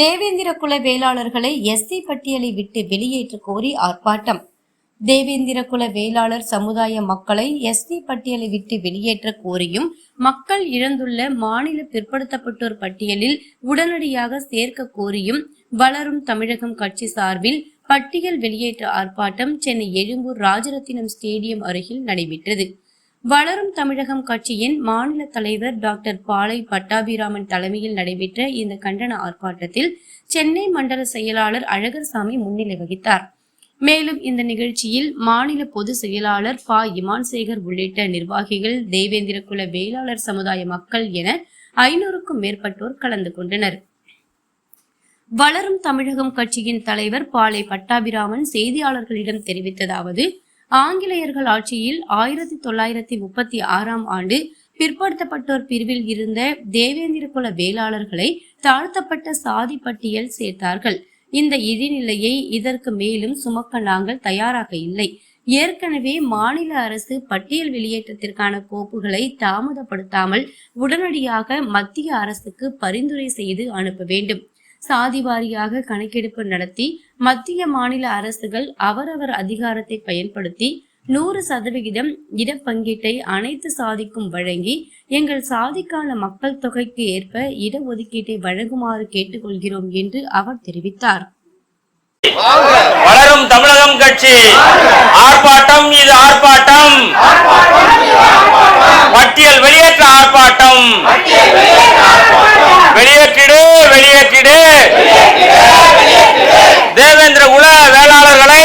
தேவேந்திர குல வேளாளர்களை எஸ்சி பட்டியலை விட்டு வெளியேற்ற கோரி ஆர்ப்பாட்டம். தேவேந்திர குல வேளாளர் சமுதாய மக்களை எஸ்சி பட்டியலை விட்டு வெளியேற்ற கோரியும் மக்கள் இழந்துள்ள மாநில பிற்படுத்தப்பட்டோர் பட்டியலில் உடனடியாக சேர்க்க கோரியும் வளரும் தமிழகம் கட்சி சார்பில் பட்டியல் வெளியேற்ற ஆர்ப்பாட்டம் சென்னை எழும்பூர் ராஜரத்தினம் ஸ்டேடியம் அருகில் நடைபெற்றது. வளரும் தமிழகம் கட்சியின் மாநில தலைவர் டாக்டர் பாலை பட்டாபிராமன் தலைமையில் நடைபெற்ற இந்த கண்டன ஆர்ப்பாட்டத்தில் சென்னை மண்டல செயலாளர் அழகர்சாமி முன்னிலை வகித்தார். மேலும் இந்த நிகழ்ச்சியில் மாநில பொதுச் செயலாளர் ப. இமான் சேகர் உள்ளிட்ட நிர்வாகிகள் தேவேந்திர குல வேளாளர் சமுதாய மக்கள் என ஐநூறுக்கும் மேற்பட்டோர் கலந்து கொண்டனர். வளரும் தமிழகம் கட்சியின் தலைவர் பாலை பட்டாபிராமன் செய்தியாளர்களிடம் தெரிவித்ததாவது ஆங்கிலேயர்கள் ஆட்சியில் ஆயிரத்தி தொள்ளாயிரத்தி முப்பத்தி ஆறாம் ஆண்டு பிற்படுத்தப்பட்டோர் பிரிவில் இருந்த தேவேந்திர குல வேளாளர்களை தாழ்த்தப்பட்ட சாதி பட்டியல் சேர்த்தார்கள். இந்த இடிநிலையை இதற்கு மேலும் சுமக்க நாங்கள் தயாராக இல்லை. ஏற்கனவே மாநில அரசு பட்டியல் வெளியேற்றத்திற்கான கோப்புகளை தாமதப்படுத்தாமல் உடனடியாக மத்திய அரசுக்கு பரிந்துரை செய்து அனுப்ப வேண்டும். சாதி வாரியாக கணக்கெடுப்பு நடத்தி மத்திய மாநில அரசுகள் அவரவர் அதிகாரத்தை பயன்படுத்தி நூறு சதவிகிதம் இடப்பங்கீட்டை அனைத்து சாதிக்கும் வழங்கி எங்கள் சாதிக்கான மக்கள் தொகைக்கு ஏற்ப இடஒதுக்கீட்டை வழங்குமாறு கேட்டுக்கொள்கிறோம் என்று அவர் தெரிவித்தார். வளரும் தமிழகம் கட்சி. ஆர்ப்பாட்டம் இது ஆர்ப்பாட்டம். பட்டியல் வெளியேற்ற ஆர்ப்பாட்டம். வெளியேற்றிடு வெளியேற்றிடு. தேவேந்திர குல வேளாளர்களை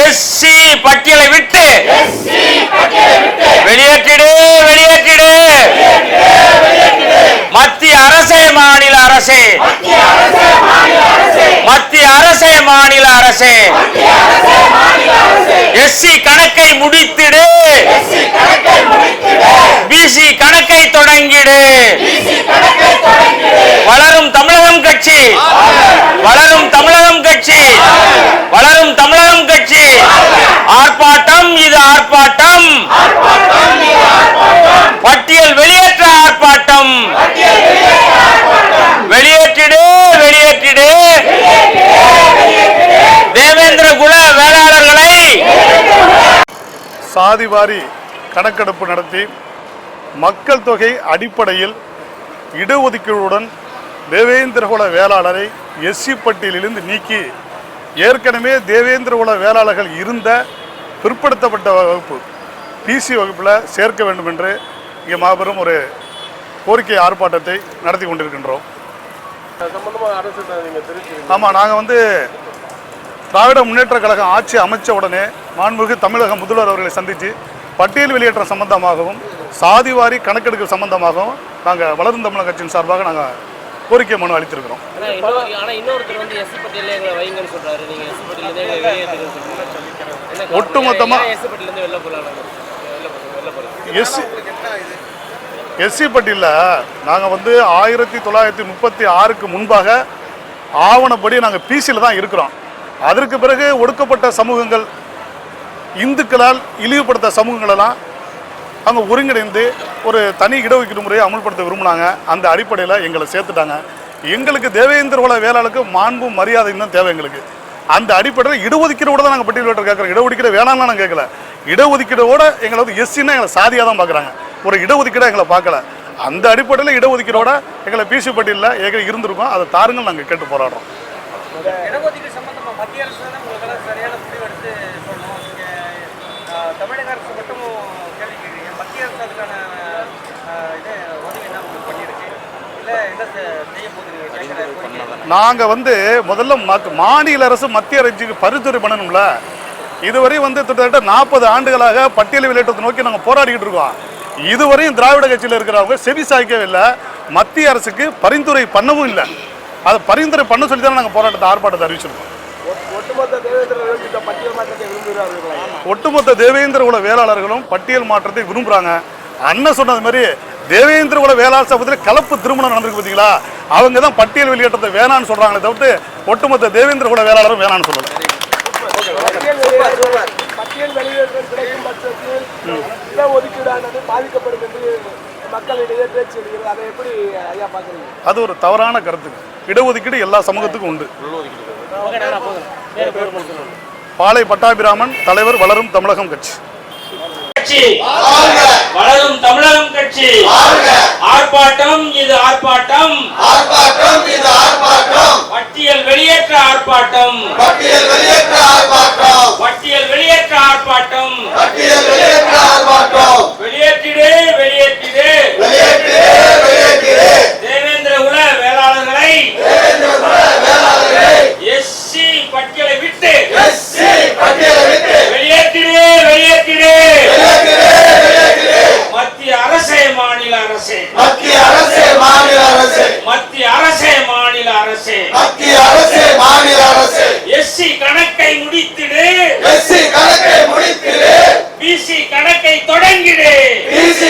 எஸ்சி பட்டியலை விட்டு வெளியேற்றிடு வெளியேற்றிடு. மத்திய அரசே மாநில அரசே. மத்திய அரசே மாநில அரசே. எஸ்சி கணக்கை முடித்து பிசி கணக்கை தொடங்கிடு. வளரும் தமிழகம் கட்சி. வளரும் தமிழகம் கட்சி. வளரும் தமிழகம் கட்சி. ஆர்ப்பாட்டம் இது ஆர்ப்பாட்டம். பட்டியல் வெளியேற்ற ஆர்ப்பாட்டம். வெளியேற்றிடு வெளியேற்றிடு. தேவேந்திர குல வேளாளர்களை சாதிவாரி கணக்கெடுப்பு நடத்தி மக்கள் தொகை அடிப்படையில் இடஒதுக்கீடுடன் தேவேந்திரகுல வேளாளரை எஸ்சி பட்டியலிலிருந்து நீக்கி ஏற்கனவே தேவேந்திரகுல வேளாளர்கள் இருந்த பிற்படுத்தப்பட்ட வகுப்பு பிசி வகுப்பில் சேர்க்க வேண்டும் என்று இங்கே மாபெரும் ஒரு கோரிக்கை ஆர்ப்பாட்டத்தை நடத்தி கொண்டிருக்கின்றோம். ஆமாம் நாங்கள் வந்து திராவிட முன்னேற்ற கழகம் ஆட்சி அமைச்ச உடனே மாண்புமிகு தமிழக முதல்வர் அவர்களை சந்தித்து பட்டியல் வெளியேற்றம் சம்பந்தமாகவும் சாதிவாரி கணக்கெடுப்பு சம்பந்தமாகவும் நாங்கள் வளரும் தமிழக கட்சியின் சார்பாக நாங்கள் கோரிக்கை மனு அளித்திருக்கிறோம். ஆனா இன்னொரு ஆனா இன்னொருத்தர் வந்து எஸ்சி பட்டியல எங்களை வைங்கன்னு சொல்றாரு. நீங்க எஸ்சி பட்டியல இருந்து எங்களை வெளியேற்றுங்கன்னு சொல்றீங்க ஒட்டுமொத்தமா- எஸ்சி பட்டியல இருந்து வெளில போலாம் வெளில போறோம் வெளில போறோம் எஸ்சி எஸ்சி பட்டியலில் நாங்கள் வந்து ஆயிரத்தி தொள்ளாயிரத்தி முப்பத்தி ஆறுக்கு முன்பாக ஆவணப்படி நாங்கள் பிசியில் தான் இருக்கிறோம். அதற்கு பிறகு ஒடுக்கப்பட்ட சமூகங்கள் இந்துக்களால் இழிவுபடுத்த சமூகங்களெல்லாம் அவங்க ஒருங்கிணைந்து ஒரு தனி இடஒதுக்கீடு முறையை அமல்படுத்த விரும்பினாங்க. அந்த அடிப்படையில் எங்களை சேர்த்துட்டாங்க. எங்களுக்கு தேவேந்திர குல வேளாளுக்கு மாண்பும் மரியாதையும் தான் தேவை எங்களுக்கு. அந்த அடிப்படையில் இடஒதுக்கீடோட தான் நாங்கள் பட்டியல் கேட்குறோம் இடஒதுக்கீடு வேணாம்னு நாங்கள் கேட்கல இடஒதுக்கீடோட எங்களை வந்து எஸ்சின்னா எங்களை சாதியாக தான் பார்க்குறாங்க ஒரு இடஒதுக்கீடாக எங்களை பார்க்கல அந்த அடிப்படையில் இடஒதுக்கீடோட எங்களை பிசி பட்டியலில் ஏற்கனவே இருந்திருக்கோம். அதை தாருங்கள் நாங்கள் கேட்டு போராடுறோம். தமிழக அரசு அரசு அதுக்கான அஹ், இது உதவி என்ன உங்களுக்கு பண்ணியிருக்கு. இல்லை என்ன செ- செய்ய போகுது நீங்க நாங்கள் வந்து முதல்ல மத்- மாநில அரசு மத்திய அரசுக்கு பரிந்துரை பண்ணணும்ல. இதுவரை வந்து கிட்டத்தட்ட நாற்பது ஆண்டுகளாக பட்டியல் வெளியேற்றத்தை நோக்கி நாங்கள் போராடிக்கிட்டு இருக்கோம். இதுவரையும் திராவிட கட்சியில் இருக்கிறவங்க செவி சாய்க்கவே இல்லை. மத்திய அரசுக்கு பரிந்துரை பண்ணவும் இல்லை. அதை பரிந்துரை பண்ண சொல்லி தான் நாங்கள் போராட்டத்தை ஆர்ப்பாட்டத்தை அறிவிச்சிருக்கோம். ஒட்டுமொத்த இந்த பட்டியல் மாற்றத்தை விரும்புகிறார்களா ஒட்டுமொத்த தேவேந்திர குல வேளாளர்களும் பட்டியல் மாற்றத்தை விரும்புகிறாங்க அண்ணன் சொன்னது மாதிரி தேவேந்திர குல வேளாளர் சமூகத்தில் கலப்பு திருமணம் நடந்திருக்கு பார்த்தீங்களா அவங்க தான் பட்டியல் வெளியேற்றத்தை வேணான்னு சொல்கிறாங்களே தவிர்த்து ஒட்டுமொத்த தேவேந்திர குல வேளாளரும் வேணான்னு சொல்லலை. பட்டியல் வெளியேற்றம் பட்டியல் வெளியேற்றம் கிடைக்கும் பட்சத்தில் இடஒதுக்கீடானது பாதிக்கப்படும் என்று மக்களிடையே பேச்சு எடுக்கிறது அதை எப்படி ஐயா பார்க்குறீங்க? அது ஒரு தவறான கருத்து இடஒதுக்கீடு எல்லா சமூகத்துக்கும் உண்டு. பாளை பட்டாபிராமன் தலைவர் வளரும் தமிழகம் கட்சி. கட்சி. வளரும் தமிழகம் கட்சி. ஆர்ப்பாட்டம் இது ஆர்ப்பாட்டம். ஆர்ப்பாட்டம் இது ஆர்ப்பாட்டம். பட்டியல் வெளியேற்ற ஆர்ப்பாட்டம். பட்டியல் வெளியேற்ற ஆர்ப்பாட்டம் பட்டியல் வெளியேற்ற ஆர்ப்பாட்டம் பட்டியல் வெளியேற்ற ஆர்ப்பாட்டம் வெளியேற்றிடு வெளியேற்றிடு வெளியேற்றிடே வெளியேற்றிடே தேவேந்திர குல வேளாளர்களை வேளாளர்களை எஸ்சி பட்டியலை விட்டு எஸ்சி பட்டியலை விட்டு வெளியேற்றிடு வெளியேற்றிடு வெளியேற்றிடே வெளியேற்றிடே மத்திய அரசே மாநில அரசே. மத்திய அரசே மாநில அரசே. மத்திய அரசே மாநில அரசே. மத்திய அரசே மாநில அரசே. எஸ்சி கணக்கை முடித்திடு. எஸ்சி கணக்கை முடித்திடு. பிசி கணக்கை தொடங்கிடு. பிசி